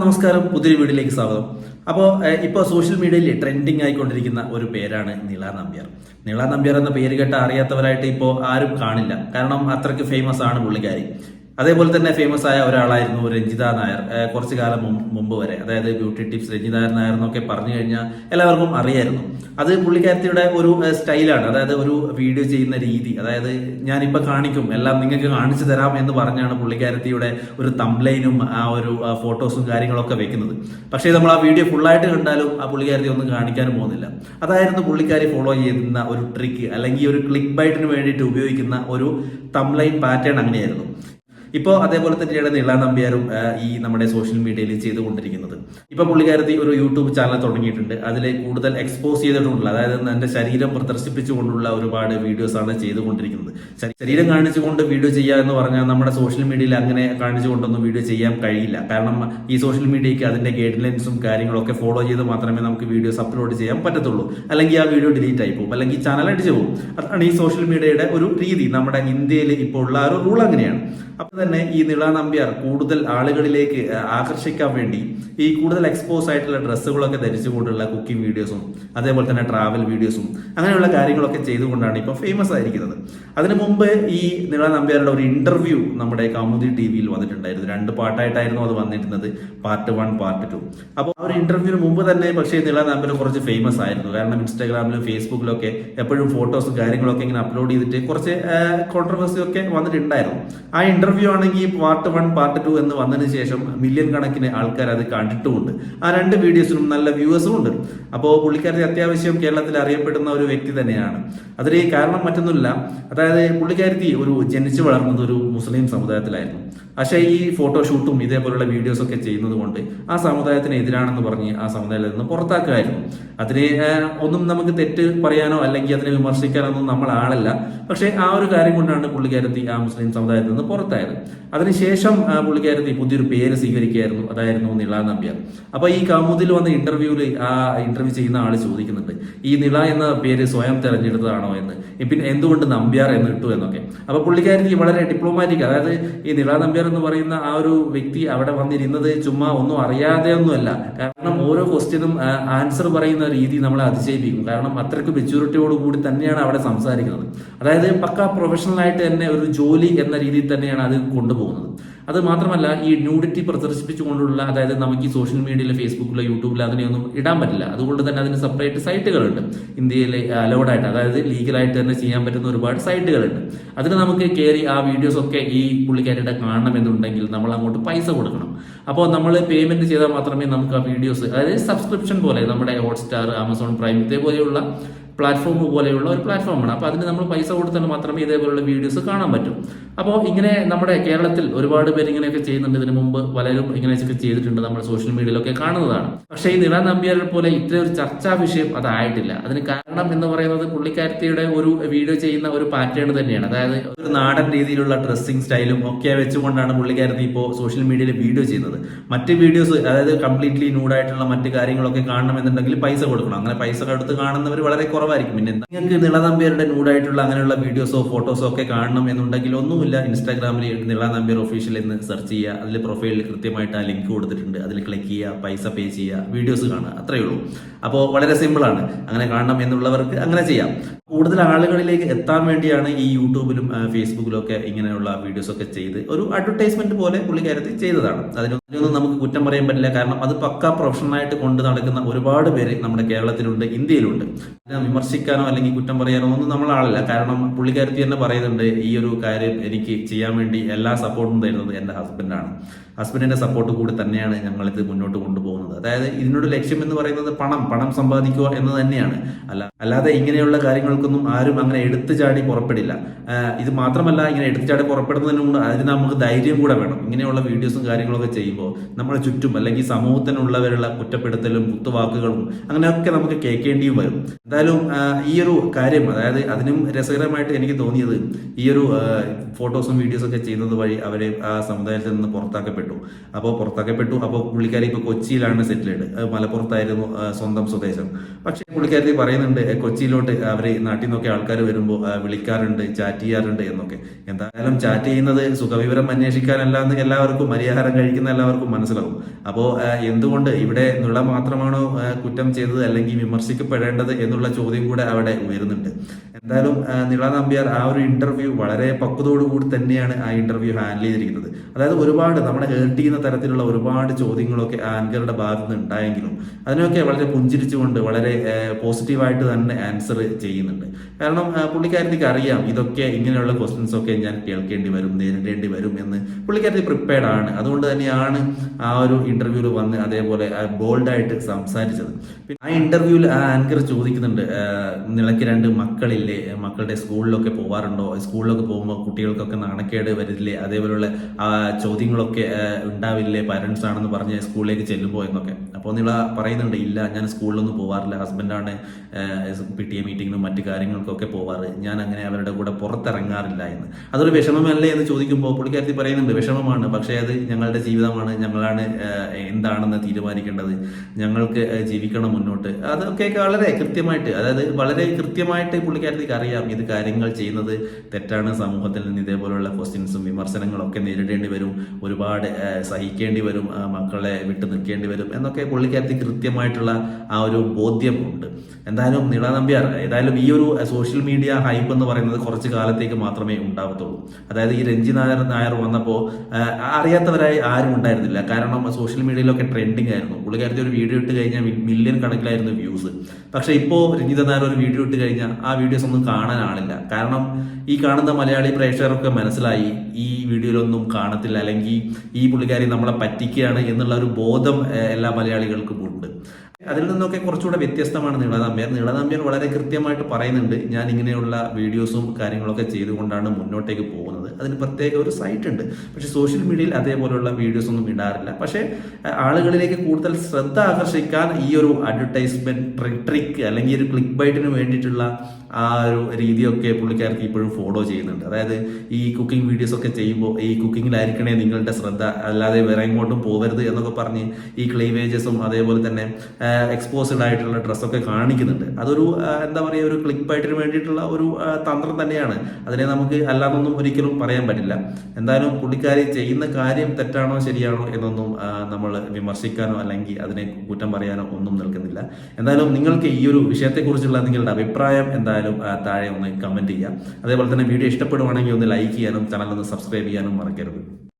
നമസ്കാരം പുതിയൊരു വീഡിയോയിലേക്ക് സ്വാഗതം. അപ്പോൾ ഇപ്പോൾ സോഷ്യൽ മീഡിയയിൽ ട്രെൻഡിങ് ആയിക്കൊണ്ടിരിക്കുന്ന ഒരു പേരാണ് നിള നമ്പ്യാർ. നിള നമ്പ്യാർ എന്ന പേര് കേട്ട അറിയാത്തവരായിട്ട് ഇപ്പോൾ ആരും കാണില്ല. കാരണം അത്രയ്ക്ക് ഫേമസ് ആണ് പുള്ളിക്കാരി. അതേപോലെ തന്നെ ഫേമസ് ആയ ഒരാളായിരുന്നു രഞ്ജിത നായർ. കുറച്ചു കാലം മുമ്പ് വരെ. അതായത് ബ്യൂട്ടി ടിപ്സ് രഞ്ജിത നായർ എന്നൊക്കെ പറഞ്ഞു കഴിഞ്ഞാൽ എല്ലാവർക്കും അറിയായിരുന്നു. അത് പുള്ളിക്കാരത്തിയുടെ ഒരു സ്റ്റൈലാണ്. അതായത് ഒരു വീഡിയോ ചെയ്യുന്ന രീതി. അതായത് ഞാനിപ്പോൾ കാണിക്കും എല്ലാം നിങ്ങൾക്ക് കാണിച്ചു തരാം എന്ന് പറഞ്ഞാണ് പുള്ളിക്കാരത്തിയുടെ ഒരു തംബ്ലൈനും ആ ഒരു ഫോട്ടോസും കാര്യങ്ങളൊക്കെ വെക്കുന്നത്. പക്ഷേ നമ്മൾ ആ വീഡിയോ ഫുള്ളായിട്ട് കണ്ടാലും ആ പുള്ളിക്കാരത്തി ഒന്നും കാണിക്കാനും പോകുന്നില്ല. അതായിരുന്നു പുള്ളിക്കാരി ഫോളോ ചെയ്യുന്ന ഒരു ട്രിക്ക് അല്ലെങ്കിൽ ഒരു ക്ലിക്ക് ബൈറ്റിന് വേണ്ടിയിട്ട് ഉപയോഗിക്കുന്ന ഒരു തംബ്ലൈൻ പാറ്റേൺ അങ്ങനെയായിരുന്നു. ഇപ്പോൾ അതേപോലെ തന്നെയാണ് നീള നമ്പ്യാരും ഈ നമ്മുടെ സോഷ്യൽ മീഡിയയിൽ ചെയ്തുകൊണ്ടിരിക്കുന്നത്. ഇപ്പൊ പുള്ളിക്കാരത്തി ഒരു യൂട്യൂബ് ചാനൽ തുടങ്ങിയിട്ടുണ്ട്. അതിൽ കൂടുതൽ എക്സ്പോസ് ചെയ്തിട്ടുള്ള അതായത് തന്റെ ശരീരം പ്രദർശിപ്പിച്ചുകൊണ്ടുള്ള ഒരുപാട് വീഡിയോസ് ആണ് ചെയ്തുകൊണ്ടിരിക്കുന്നത്. ശരീ- ശരീരം കാണിച്ചുകൊണ്ട് വീഡിയോ ചെയ്യുക എന്ന് പറഞ്ഞാൽ നമ്മുടെ സോഷ്യൽ മീഡിയയിൽ അങ്ങനെ കാണിച്ചുകൊണ്ടൊന്നും വീഡിയോ ചെയ്യാൻ കഴിയില്ല. കാരണം ഈ സോഷ്യൽ മീഡിയയ്ക്ക് അതിന്റെ ഗൈഡ് ലൈൻസും കാര്യങ്ങളൊക്കെ ഫോളോ ചെയ്ത് മാത്രമേ നമുക്ക് വീഡിയോസ് അപ്ലോഡ് ചെയ്യാൻ പറ്റത്തുള്ളൂ. അല്ലെങ്കിൽ ആ വീഡിയോ ഡിലീറ്റ് ആയി പോകും. അല്ലെങ്കിൽ ചാനൽ അടിച്ചു പോകും. അതാണ് ഈ സോഷ്യൽ മീഡിയയുടെ ഒരു രീതി. നമ്മുടെ ഇന്ത്യയിൽ ഇപ്പോൾ ഉള്ള ഒരു റൂൾ അങ്ങനെയാണ്. അപ്പൊ തന്നെ ഈ നിള നമ്പ്യാർ കൂടുതൽ ആളുകളിലേക്ക് ആകർഷിക്കാൻ വേണ്ടി ഈ കൂടുതൽ എക്സ്പോസ് ആയിട്ടുള്ള ഡ്രസ്സുകളൊക്കെ ധരിച്ചുകൊണ്ടുള്ള കുക്കിംഗ് വീഡിയോസും അതേപോലെ തന്നെ ട്രാവൽ വീഡിയോസും അങ്ങനെയുള്ള കാര്യങ്ങളൊക്കെ ചെയ്തുകൊണ്ടാണ് ഇപ്പോൾ ഫേമസ് ആയിരിക്കുന്നത്. അതിനു മുമ്പ് ഈ നിള നമ്പ്യാരുടെ ഒരു ഇന്റർവ്യൂ നമ്മുടെ കൗമുദി ടി വിയിൽ വന്നിട്ടുണ്ടായിരുന്നു. രണ്ട് പാട്ടായിട്ടായിരുന്നു അത് വന്നിരുന്നത് പാർട്ട് വൺ പാർട്ട് ടു അപ്പോൾ ആ ഒരു ഇന്റർവ്യൂവിന് മുമ്പ് തന്നെ പക്ഷേ നിള നമ്പ്യാർ കുറച്ച് ഫേമസ് ആയിരുന്നു. കാരണം ഇൻസ്റ്റാഗ്രാമിലും ഫേസ്ബുക്കിലും ഒക്കെ എപ്പോഴും ഫോട്ടോസും കാര്യങ്ങളൊക്കെ ഇങ്ങനെ അപ്ലോഡ് ചെയ്തിട്ട് കുറച്ച് കോൺട്രവേഴ്സി ഒക്കെ വന്നിട്ടുണ്ടായിരുന്നു. ആ ആണെങ്കിൽ പാർട്ട് വൺ പാർട്ട് ടു എന്ന് വന്നതിന് ശേഷം മില്യൺ കണക്കിന് ആൾക്കാർ അത് കണ്ടിട്ടുമുണ്ട്. ആ രണ്ട് വീഡിയോസിനും നല്ല വ്യൂവേഴ്സും ഉണ്ട്. അപ്പോൾ പുള്ളിക്കാരത്തി അത്യാവശ്യം കേരളത്തിൽ അറിയപ്പെടുന്ന ഒരു വ്യക്തി തന്നെയാണ്. അതിന് കാരണം മറ്റൊന്നുമില്ല. അതായത് പുള്ളിക്കാരത്തി ഒരു ജനിച്ചു വളർന്നത് ഒരു മുസ്ലിം സമുദായത്തിലായിരുന്നു. പക്ഷേ ഈ ഫോട്ടോഷൂട്ടും ഇതേപോലുള്ള വീഡിയോസ് ഒക്കെ ചെയ്യുന്നത് കൊണ്ട് ആ സമുദായത്തിന് എതിരാണെന്ന് പറഞ്ഞ് ആ സമുദായത്തിൽ നിന്ന് പുറത്താക്കുമായിരുന്നു അതിന് ഒന്നും നമുക്ക് തെറ്റ് പറയാനോ അല്ലെങ്കിൽ അതിനെ വിമർശിക്കാനൊന്നും നമ്മൾ ആളല്ല. പക്ഷേ ആ ഒരു കാര്യം കൊണ്ടാണ് പുള്ളിക്കാരത്തി ആ മുസ്ലിം സമുദായത്തിൽ നിന്ന് പുറത്തായത്. അതിനുശേഷം പുള്ളിക്കാരത്തി പുതിയൊരു പേര് സ്വീകരിക്കുകയായിരുന്നു. അതായിരുന്നു നിള നമ്പ്യാർ. അപ്പൊ ഈ കൗമുദിൽ വന്ന ഇന്റർവ്യൂവിൽ ആ ഇന്റർവ്യൂ ചെയ്യുന്ന ആൾ ചോദിക്കുന്നുണ്ട് ഈ നിള എന്ന പേര് സ്വയം തെരഞ്ഞെടുത്തതാണോ എന്ന്? പിന്നെ എന്തുകൊണ്ട് നമ്പ്യാർ എന്ന് ഇട്ടു എന്നൊക്കെ? അപ്പൊ പുള്ളിക്കാരത്തി വളരെ ഡിപ്ലോമാറ്റിക് അതായത് ഈ നിള നമ്പ്യാർ എന്ന് പറയുന്ന ആ ഒരു വ്യക്തി അവിടെ വന്നിരുന്നത് ചുമ്മാ ഒന്നും അറിയാതെ ഒന്നുമല്ല കാരണം ഓരോ ക്വസ്റ്റ്യനും ആൻസർ പറയുന്ന രീതി നമ്മളെ അതിശയിപ്പിക്കും കാരണം അത്രയ്ക്ക് മെച്യൂരിറ്റിയോട് കൂടി തന്നെയാണ് അവിടെ സംസാരിക്കുന്നത്. അതായത് പക്ക പ്രൊഫഷണൽ ആയിട്ട് തന്നെ ഒരു ജോലി എന്ന രീതിയിൽ തന്നെയാണ് അത് കൊണ്ടുപോകുന്നത്. അത് മാത്രമല്ല ഈ ന്യൂഡിറ്റി പ്രദർശിപ്പിച്ചുകൊണ്ടുള്ള അതായത് നമുക്ക് ഈ സോഷ്യൽ മീഡിയയിലെ ഫേസ്ബുക്കിലോ യൂട്യൂബിലോ അതിനെയൊന്നും ഇടാൻ പറ്റില്ല. അതുകൊണ്ട് തന്നെ അതിന് സെപ്പറേറ്റ് സൈറ്റുകളുണ്ട് ഇന്ത്യയിലെ അലോഡായിട്ട് അതായത് ലീഗലായിട്ട് തന്നെ ചെയ്യാൻ പറ്റുന്ന ഒരുപാട് സൈറ്റുകളുണ്ട് അതിന് നമുക്ക് കയറി ആ വീഡിയോസ് ഒക്കെ ഈ പുള്ളിക്കാരിയുടെ കാണണമെന്നുണ്ടെങ്കിൽ നമ്മൾ അങ്ങോട്ട് പൈസ കൊടുക്കണം. അപ്പോൾ നമ്മൾ പേയ്മെന്റ് ചെയ്താൽ മാത്രമേ നമുക്ക് ആ വീഡിയോസ് അതായത് സബ്സ്ക്രിപ്ഷൻ പോലെ നമ്മുടെ ഹോട്ട്സ്റ്റാർ ആമസോൺ പ്രൈം ഇതേപോലെയുള്ള പ്ലാറ്റ്ഫോം പോലെയുള്ള ഒരു പ്ലാറ്റ്ഫോമാണ് അപ്പോൾ അതിന് നമ്മൾ പൈസ കൊടുത്താൽ മാത്രമേ ഇതേപോലുള്ള വീഡിയോസ് കാണാൻ പറ്റും. അപ്പോൾ ഇങ്ങനെ നമ്മുടെ കേരളത്തിൽ ഒരുപാട് പേര് ഇങ്ങനെയൊക്കെ ചെയ്യുന്നുണ്ട്. ഇതിനു മുമ്പ് പലരും ഇങ്ങനെയൊക്കെ ചെയ്തിട്ടുണ്ട് നമ്മൾ സോഷ്യൽ മീഡിയയിലൊക്കെ കാണുന്നതാണ്. പക്ഷേ ഈ നിള നമ്പ്യാരെ പോലെ ഇത്ര ഒരു ചർച്ചാ വിഷയം അതായിട്ടില്ല. അതിന് കാരണം എന്ന് പറയുന്നത് പുള്ളിക്കാരത്തിയുടെ ഒരു വീഡിയോ ചെയ്യുന്ന ഒരു പാറ്റേൺ തന്നെയാണ്. അതായത് ഒരു നാടൻ രീതിയിലുള്ള ഡ്രസ്സിംഗ് സ്റ്റൈലും ഒക്കെ വെച്ചുകൊണ്ടാണ് പുള്ളിക്കാരത്തി ഇപ്പോൾ സോഷ്യൽ മീഡിയയിൽ വീഡിയോ ചെയ്യുന്നത്. മറ്റ് വീഡിയോസ് അതായത് കംപ്ലീറ്റ്ലി നൂഡായിട്ടുള്ള മറ്റ് കാര്യങ്ങളൊക്കെ കാണണമെന്നുണ്ടെങ്കിൽ പൈസ കൊടുക്കണം. അങ്ങനെ പൈസ കൊടുത്ത് കാണുന്നവർ വളരെ കുറവായിരിക്കും. പിന്നെ? നിങ്ങൾക്ക് നിളനമ്പ്യരുടെ നൂഡായിട്ടുള്ള അങ്ങനെയുള്ള വീഡിയോസോ ഫോട്ടോസോ ഒക്കെ കാണണം എന്നുണ്ടെങ്കിൽ ഒന്നുമില്ല. ഇൻസ്റ്റാഗ്രാമിൽ നിള നമ്പ്യർ ഒഫീഷ്യൽ എന്ന് സെർച്ച് ചെയ്യുക. അതിൽ പ്രൊഫൈലിൽ കൃത്യമായിട്ട് ആ ലിങ്ക് കൊടുത്തിട്ടുണ്ട്. അതിൽ ക്ലിക്ക് ചെയ്യുക പൈസ പേ ചെയ്യുക വീഡിയോസ് കാണുക. അത്രയേ ഉള്ളൂ. അപ്പോൾ വളരെ സിമ്പിളാണ് അങ്ങനെ കാണണം എന്നുള്ളവർക്ക് അങ്ങനെ ചെയ്യാം. കൂടുതൽ ആളുകളിലേക്ക് എത്താൻ വേണ്ടിയാണ് ഈ യൂട്യൂബിലും ഫേസ്ബുക്കിലും ഒക്കെ ഇങ്ങനെയുള്ള വീഡിയോസ് ഒക്കെ ചെയ്ത് ഒരു അഡ്വർടൈസ്മെന്റ് പോലെ പുള്ളിക്കാരത്തിൽ ചെയ്തതാണ്. അതിനൊന്നും നമുക്ക് കുറ്റം പറയാൻ പറ്റില്ല. കാരണം അത് പക്ക പ്രൊഫഷണലായിട്ട് കൊണ്ട് നടക്കുന്ന ഒരുപാട് പേര് നമ്മുടെ കേരളത്തിലുണ്ട് ഇന്ത്യയിലുണ്ട്. വിമർശിക്കാനോ അല്ലെങ്കിൽ കുറ്റം പറയാനോ ഒന്നും നമ്മൾ ആളല്ല. കാരണം പുള്ളിക്കാരത്തി തന്നെ പറയുന്നുണ്ട് ഈ ഒരു കാര്യം എനിക്ക് ചെയ്യാൻ വേണ്ടി എല്ലാ സപ്പോർട്ടും തരുന്നത് എന്റെ ഹസ്ബൻഡാണ് ഹസ്ബൻഡിന്റെ സപ്പോർട്ട് കൂടി തന്നെയാണ് ഞങ്ങൾ ഇത് മുന്നോട്ട് കൊണ്ടുപോകുന്നത്. അതായത് ഇതിനോട് ലക്ഷ്യം എന്ന് പറയുന്നത് പണം പണം സമ്പാദിക്കുക എന്ന് തന്നെയാണ്. അല്ല അല്ലാതെ ഇങ്ങനെയുള്ള കാര്യങ്ങൾക്കൊന്നും ആരും അങ്ങനെ എടുത്തു ചാടി പുറപ്പെടില്ല. ഇത് മാത്രമല്ല ഇങ്ങനെ എടുത്തു ചാടി പുറപ്പെടുന്നതിന് മുമ്പ് അതിന് നമുക്ക് ധൈര്യം കൂടെ വേണം. ഇങ്ങനെയുള്ള വീഡിയോസും കാര്യങ്ങളൊക്കെ ചെയ്യുമ്പോൾ നമ്മുടെ ചുറ്റും അല്ലെങ്കിൽ സമൂഹത്തിനുള്ളവരുള്ള കുറ്റപ്പെടുത്തലും കുത്തുവാക്കുകളും അങ്ങനെയൊക്കെ നമുക്ക് കേൾക്കേണ്ടിയും വരും. എന്തായാലും ഈ ഒരു കാര്യം അതായത് അതിനും രസകരമായിട്ട് എനിക്ക് തോന്നിയത് ഈ ഒരു ഫോട്ടോസും വീഡിയോസും ഒക്കെ ചെയ്യുന്നത് വഴി അവരെ ആ സമുദായത്തിൽ നിന്ന് പുറത്താക്കപ്പെട്ടു. പുറത്താക്കപ്പെട്ടു അപ്പോൾ പുറത്താക്കപ്പെട്ടു അപ്പോൾ പുള്ളിക്കാരി ഇപ്പോൾ കൊച്ചിയിലാണ് സെറ്റിൽഡ് മലപ്പുറത്തായിരുന്നു സ്വന്തം സ്വദേശം. പക്ഷേ പുള്ളിക്കാരി പറയുന്നുണ്ട് "ഏ, കൊച്ചിയിലോട്ട് അവർ നാട്ടിൽ നിന്നൊക്കെ ആൾക്കാർ വരുമ്പോൾ വിളിക്കാറുണ്ട് ചാറ്റ് ചെയ്യാറുണ്ട് എന്നൊക്കെ. എന്തായാലും ചാറ്റ് ചെയ്യുന്നത് സുഖവിവരം അന്വേഷിക്കാനല്ല എന്ന് എല്ലാവർക്കും മര്യാഹാരം കഴിക്കുന്ന എല്ലാവർക്കും മനസ്സിലാവും. അപ്പോൾ എന്തുകൊണ്ട് ഇവിടെ നുള്ള മാത്രമാണോ കുറ്റം ചെയ്തത് അല്ലെങ്കിൽ വിമർശിക്കപ്പെടേണ്ടത് എന്നുള്ള ചോദ്യം കൂടെ അവിടെ ഉയരുന്നുണ്ട്. എന്തായാലും നിള നമ്പ്യാർ ആ ഒരു ഇന്റർവ്യൂ വളരെ പക്വതയോടുകൂടി തന്നെയാണ് ആ ഇന്റർവ്യൂ ഹാൻഡിൽ ചെയ്തിരിക്കുന്നത്. അതായത് ഒരുപാട് നമ്മളെ ഹേർട്ട് ചെയ്യുന്ന തരത്തിലുള്ള ഒരുപാട് ചോദ്യങ്ങളൊക്കെ ആങ്കറുടെ ഭാഗത്ത് നിന്ന് ഉണ്ടായെങ്കിലും അതിനൊക്കെ വളരെ പുഞ്ചിരിച്ചുകൊണ്ട് വളരെ പോസിറ്റീവായിട്ട് തന്നെ ആൻസർ ചെയ്യുന്നുണ്ട്. കാരണം പുള്ളിക്കാരത്തിക്ക് അറിയാം ഇതൊക്കെ ഇങ്ങനെയുള്ള ക്വസ്റ്റ്യൻസ് ഒക്കെ ഞാൻ കേൾക്കേണ്ടി വരും നേരിടേണ്ടി വരും എന്ന് പുള്ളിക്കാരത്തി പ്രിപ്പയർഡ് ആണ്. അതുകൊണ്ട് തന്നെയാണ് ആ ഒരു ഇന്റർവ്യൂവിൽ വന്ന് അതേപോലെ ബോൾഡായിട്ട് സംസാരിച്ചത്. ആ ഇന്റർവ്യൂവിൽ ആ ആങ്കർ ചോദിക്കുന്നുണ്ട് നിളയ്ക്ക് രണ്ട് മക്കളില്ലേ? മക്കളുടെ സ്കൂളിലൊക്കെ പോവാറുണ്ടോ? സ്കൂളിലൊക്കെ പോകുമ്പോൾ കുട്ടികൾക്കൊക്കെ നാണക്കേട് വരില്ലേ? അതേപോലെയുള്ള ചോദ്യങ്ങളൊക്കെ ഉണ്ടാവില്ലേ? പാരൻസ് ആണെന്ന് പറഞ്ഞ് സ്കൂളിലേക്ക് ചെല്ലുമ്പോൾ എന്നൊക്കെ. അപ്പോൾ നിങ്ങൾ പറയുന്നുണ്ട് ഇല്ല ഞാൻ സ്കൂളിലൊന്നും പോവാറില്ല. ഹസ്ബൻഡാണ് പി ടി എ മീറ്റിങ്ങിനും മറ്റു കാര്യങ്ങൾക്കൊക്കെ പോവാറ്. ഞാൻ അങ്ങനെ അവരുടെ കൂടെ പുറത്തിറങ്ങാറില്ല എന്ന്. അതൊരു വിഷമമല്ലേ എന്ന് ചോദിക്കുമ്പോൾ പുള്ളിക്കാരത്തി പറയുന്നുണ്ട് വിഷമമാണ്. പക്ഷേ അത് ഞങ്ങളുടെ ജീവിതമാണ്. ഞങ്ങളാണ് എന്താണെന്ന് തീരുമാനിക്കേണ്ടത്. ഞങ്ങൾക്ക് ജീവിക്കണം മുന്നോട്ട്. അതൊക്കെ വളരെ കൃത്യമായിട്ട് അതായത് വളരെ കൃത്യമായിട്ട് പുള്ളിക്കാരത്തിക്ക് അറിയാം ഇത് കാര്യങ്ങൾ ചെയ്യുന്നത് തെറ്റാണ്. സമൂഹത്തിൽ നിന്ന് ഇതേപോലുള്ള ക്വസ്റ്റ്യൻസും വിമർശനങ്ങളും ഒക്കെ നേരിടേണ്ടി വരും. ഒരുപാട് സഹിക്കേണ്ടി വരും. മക്കളെ വിട്ടു നിൽക്കേണ്ടി വരും എന്നൊക്കെ പുള്ളിക്കാരത്തി കൃത്യമായിട്ടുള്ള ആ ഒരു ബോധ്യം ഉണ്ട് എന്തായാലും നിള നമ്പ്യാർ ഏതായാലും ഈ ഒരു സോഷ്യൽ മീഡിയ ഹൈപ്പ് എന്ന് പറയുന്നത് കുറച്ച് കാലത്തേക്ക് മാത്രമേ ഉണ്ടാവത്തുള്ളൂ. അതായത് ഈ രഞ്ജി നായർ നായർ വന്നപ്പോൾ അറിയാത്തവരായി ആരും ഉണ്ടായിരുന്നില്ല. കാരണം സോഷ്യൽ മീഡിയയിലൊക്കെ ട്രെൻഡിങ് ആയിരുന്നു. പുള്ളിക്കാരത്തി ഒരു വീഡിയോ ഇട്ട് കഴിഞ്ഞാൽ മില്യൺ കണക്കിലായിരുന്നു വ്യൂസ്. പക്ഷേ ഇപ്പോൾ രഞ്ജിത നായർ ഒരു വീഡിയോ ഇട്ട് കഴിഞ്ഞാൽ ആ വീഡിയോസ് ഒന്നും കാണാൻ ആളില്ല കാരണം ഈ കാണുന്ന മലയാളി പ്രേക്ഷകർക്ക് മനസ്സിലായി ഈ വീഡിയോയിലൊന്നും കാണത്തില്ല അല്ലെങ്കിൽ ഈ പുള്ളിക്കാരി നമ്മളെ പറ്റിക്കുകയാണ് എന്നുള്ള ഒരു ബോധം എല്ലാ മലയാളികൾക്കും ഉണ്ട്. അതിൽ നിന്നൊക്കെ കുറച്ചുകൂടെ വ്യത്യസ്തമാണ് നീള നീളതാമ്പ്യർ നീള നമ്പ്യാർ വളരെ കൃത്യമായിട്ട് പറയുന്നുണ്ട്. ഞാൻ ഇങ്ങനെയുള്ള വീഡിയോസും കാര്യങ്ങളൊക്കെ ചെയ്തുകൊണ്ടാണ് മുന്നോട്ടേക്ക് പോകുന്നത്. അതിന് പ്രത്യേക ഒരു സൈറ്റ് ഉണ്ട്. പക്ഷെ സോഷ്യൽ മീഡിയയിൽ അതേപോലെയുള്ള വീഡിയോസ് ഒന്നും ഇടാറില്ല. പക്ഷേ ആളുകളിലേക്ക് കൂടുതൽ ശ്രദ്ധ ആകർഷിക്കാൻ ഈ ഒരു അഡ്വർടൈസ്മെന്റ് ട്രിക്ക് അല്ലെങ്കിൽ ഒരു ക്ലിക്ക് ബൈറ്റിന് വേണ്ടിയിട്ടുള്ള ആ ഒരു രീതിയൊക്കെ പുള്ളിക്കാർക്ക് ഇപ്പോഴും ഫോളോ ചെയ്യുന്നുണ്ട്. അതായത് ഈ കുക്കിംഗ് വീഡിയോസ് ഒക്കെ ചെയ്യുമ്പോൾ ഈ കുക്കിങ്ങിലായിരിക്കണേ നിങ്ങളുടെ ശ്രദ്ധ. അല്ലാതെ വേറെ എങ്ങോട്ടും പോകരുത് എന്നൊക്കെ പറഞ്ഞ് ഈ ക്ലീവേജസും അതേപോലെ തന്നെ എക്സ്പോസ്ഡ് ആയിട്ടുള്ള ഡ്രസ്സൊക്കെ കാണിക്കുന്നുണ്ട്. അതൊരു എന്താ പറയുക ഒരു ക്ലിക്ക് ബൈറ്റിന് വേണ്ടിയിട്ടുള്ള ഒരു തന്ത്രം തന്നെയാണ്. അതിനെ നമുക്ക് അല്ലാതൊന്നും ഒരിക്കലും പറയാൻ പറ്റില്ല. എന്തായാലും പുള്ളിക്കാരി ചെയ്യുന്ന കാര്യം തെറ്റാണോ ശരിയാണോ എന്നൊന്നും നമ്മൾ വിമർശിക്കാനോ അല്ലെങ്കിൽ അതിനെ കുറ്റം പറയാനോ ഒന്നും നിൽക്കുന്നില്ല. എന്തായാലും നിങ്ങൾക്ക് ഈ ഒരു വിഷയത്തെക്കുറിച്ചുള്ള നിങ്ങളുടെ അഭിപ്രായം എന്തായാലും താഴെ ഒന്ന് കമന്റ് ചെയ്യാം അതേപോലെ തന്നെ വീഡിയോ ഇഷ്ടപ്പെടുവാണെങ്കിൽ ഒന്ന് ലൈക്ക് ചെയ്യാനും ചാനൽ ഒന്ന് സബ്സ്ക്രൈബ് ചെയ്യാനും മറക്കരുത്.